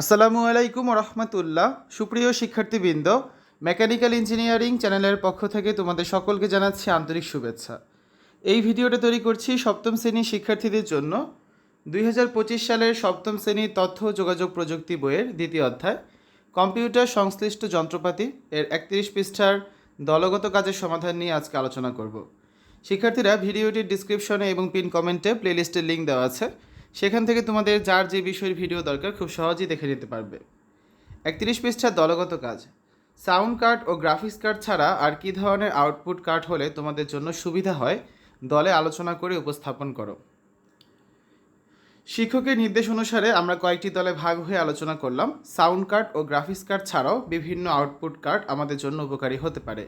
আসসালামু আলাইকুম রহমতুল্লাহ সুপ্রিয় শিক্ষার্থীবৃন্দ, মেকানিক্যাল ইঞ্জিনিয়ারিং চ্যানেলের পক্ষ থেকে তোমাদের সকলকে জানাচ্ছি আন্তরিক শুভেচ্ছা। এই ভিডিওটা তৈরি করছি সপ্তম শ্রেণির শিক্ষার্থীদের জন্য। দুই হাজার পঁচিশ সালের সপ্তম শ্রেণির তথ্য যোগাযোগ প্রযুক্তি বইয়ের দ্বিতীয় অধ্যায়, কম্পিউটার সংশ্লিষ্ট যন্ত্রপাতি এর একত্রিশ পৃষ্ঠার দলগত কাজের সমাধান নিয়ে আজকে আলোচনা করব। শিক্ষার্থীরা ভিডিওটির ডিসক্রিপশনে এবং পিন কমেন্টে প্লেলিস্টের লিঙ্ক দেওয়া আছে। সেখান থেকে তোমাদের যার যে বিষয়ের ভিডিও দরকার খুব সহজেই দেখে নিতে পারবে। একত্রিশ পৃষ্ঠার দলগত কাজ। সাউন্ড কার্ড ও গ্রাফিক্স কার্ড ছাড়া আর কী ধরনের আউটপুট কার্ড হলে তোমাদের জন্য সুবিধা হয়, দলে আলোচনা করে উপস্থাপন করো। শিক্ষকের নির্দেশ অনুসারে আমরা কয়েকটি দলে ভাগ হয়ে আলোচনা করলাম। সাউন্ড কার্ড ও গ্রাফিক্স কার্ড ছাড়াও বিভিন্ন আউটপুট কার্ড আমাদের জন্য উপকারী হতে পারে।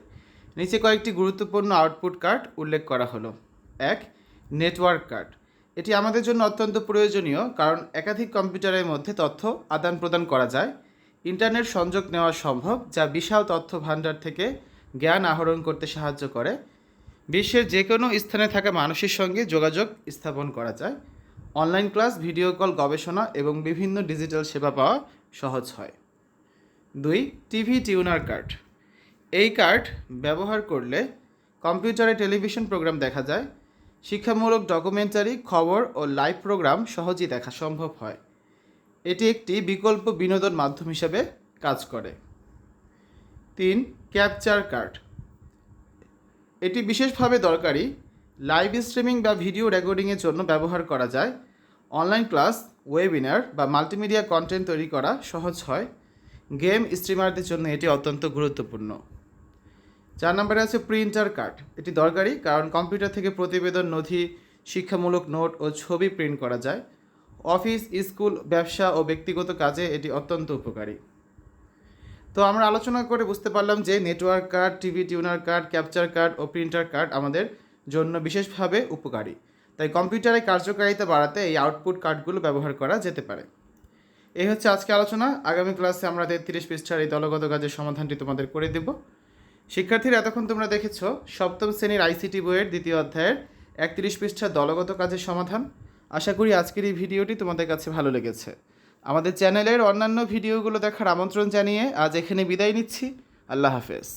নিচে কয়েকটি গুরুত্বপূর্ণ আউটপুট কার্ড উল্লেখ করা হলো। এক, নেটওয়ার্ক কার্ড। এটি আমাদের জন্য অত্যন্ত প্রয়োজনীয়, কারণ একাধিক কম্পিউটারের মধ্যে তথ্য আদান প্রদান করা যায়। ইন্টারনেট সংযোগ নেওয়া সম্ভব, যা বিশাল তথ্য ভাণ্ডার থেকে জ্ঞান আহরণ করতে সাহায্য করে। বিশ্বের যে কোনো স্থানে থাকা মানুষের সঙ্গে যোগাযোগ স্থাপন করা যায়। অনলাইন ক্লাস, ভিডিও কল, গবেষণা এবং বিভিন্ন ডিজিটাল সেবা পাওয়া সহজ হয়। দুই, টিভি টিউনার কার্ড। এই কার্ড ব্যবহার করলে কম্পিউটারে টেলিভিশন প্রোগ্রাম দেখা যায়। শিক্ষামূলক ডকুমেন্টারি, খবর ও লাইভ প্রোগ্রাম সহজেই দেখা সম্ভব হয়। এটি একটি বিকল্প বিনোদন মাধ্যম হিসাবে কাজ করে। তিন, ক্যাপচার কার্ড। এটি বিশেষভাবে দরকারি। লাইভ স্ট্রিমিং বা ভিডিও রেকর্ডিংয়ের জন্য ব্যবহার করা যায়। অনলাইন ক্লাস, ওয়েবিনার বা মাল্টিমিডিয়া কন্টেন্ট তৈরি করা সহজ হয়। গেম স্ট্রিমারদের জন্য এটি অত্যন্ত গুরুত্বপূর্ণ। চার নম্বরে আছে প্রিন্টার কার্ড এটি দরকারি কারণ কম্পিউটার থেকে প্রতিবেদন, নথি, শিক্ষামূলক নোট ও ছবি প্রিন্ট করা যায়। অফিস স্কুল ব্যবসা ও ব্যক্তিগত কাজে এটি অত্যন্ত উপকারী। তো আমরা আলোচনা করে বুঝতে পারলাম যে network card TV tuner card capture card ও প্রিন্টার কার্ড আমাদের জন্য বিশেষভাবে উপকারী। তাই কম্পিউটারে কার্যকারিতা বাড়াতে এই আউটপুট কার্ডগুলো ব্যবহার করা যেতে পারে। এই হচ্ছে আজকে আলোচনা। আগামী ক্লাসে আমরা তেত্রিশ পৃষ্ঠার এই দলগত কাজের সমাধানটি তোমাদের করে দেব। শিক্ষার্থীরা, এতক্ষণ তোমরা দেখেছ সপ্তম শ্রেণির আইসিটি বইয়ের দ্বিতীয় অধ্যায়ের একত্রিশ পৃষ্ঠা দলগত কাজের সমাধান। আশা করি আজকের এই ভিডিওটি তোমাদের কাছে ভালো লেগেছে। আমাদের চ্যানেলের অন্যান্য ভিডিওগুলো দেখার আমন্ত্রণ জানিয়ে আজ এখানে বিদায় নিচ্ছি। আল্লাহ হাফেজ।